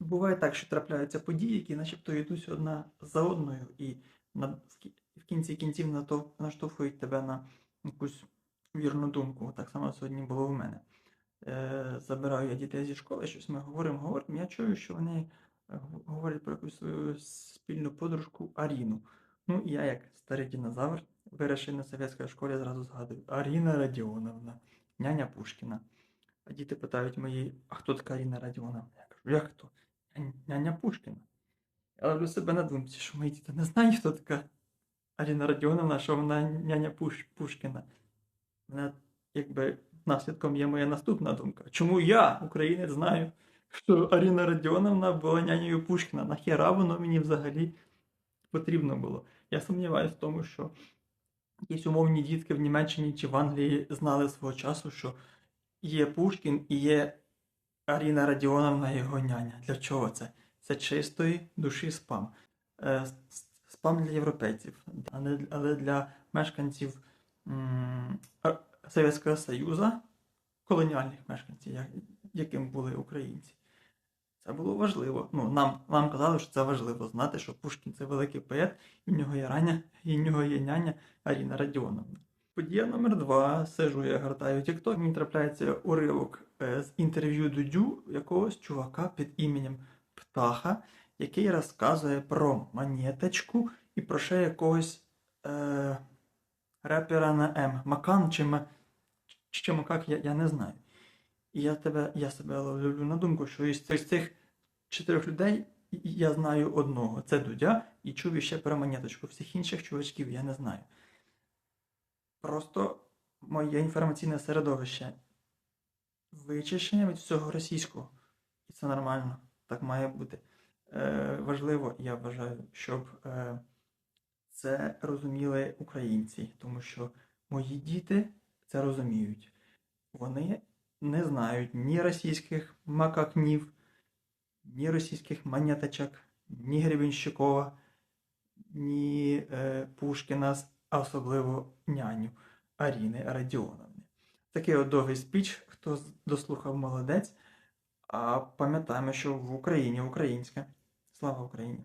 буває так, що трапляються події, які начебто йдуть одна за одною, і на, в кінці кінців наштовхують тебе на якусь вірну думку. Так само сьогодні було в мене. Е, забираю я дітей зі школи, щось ми говоримо, говоримо. Я чую, що вони говорять про якусь свою спільну подружку Аріну. Ну, я, як старий динозавр, вирішив на совєтській школі, зразу згадую. Аріна Радіоновна, няня Пушкіна. А діти питають мої, а хто така Аріна Радіоновна? Я кажу, як хто? «Нянь- Няня Пушкіна. Я ловлю себе на думці, що мої діти не знають, хто така Аріна Радіоновна, що вона няня Пуш, Пушкіна. Мене, якби, наслідком є моя наступна думка. Чому я, українець, знаю, що Аріна Радіоновна була нянею Пушкіна? Нахіра воно мені взагалі потрібно було? Я сумніваюся в тому, що якісь умовні дітки в Німеччині чи в Англії знали свого часу, що є Пушкін і є Аріна Радіоновна його няня. Для чого це? Це чистої душі спам. Е, Спам для європейців, а не- але для мешканців м, Совєтського Союзу, колоніальних мешканців, як- яким були українці. Це було важливо. Ну, нам, нам казали, що це важливо знати, що Пушкін це великий поет, і в нього є раня, і в нього є няня Аріна Радіоновна. Подія номер два. Сижу я гортаю TikTok, мені трапляється уривок е, з інтерв'ю Дудю якогось чувака під іменем Птаха, який розказує про монеточку і про ще якогось е, репера на М. Макан чи, Ма, чи Макак, я, я не знаю. І я, тебе, я себе ловлю на думку, що із цих чотирьох людей я знаю одного. Це Дудя, і чув іще про монеточку. Всіх інших чувачків я не знаю. Просто моє інформаційне середовище вичищене від всього російського. І це нормально, так має бути. Е, важливо, я вважаю, щоб е, це розуміли українці, тому що мої діти це розуміють. Вони не знають ні російських макакнів, ні російських монеточок, ні Гребенщикова, ні е, Пушкіна, а особливо няню Аріни Радіоновни. Такий от довгий спіч, хто дослухав молодець. А пам'ятаємо, що в Україні українське. Слава Україні!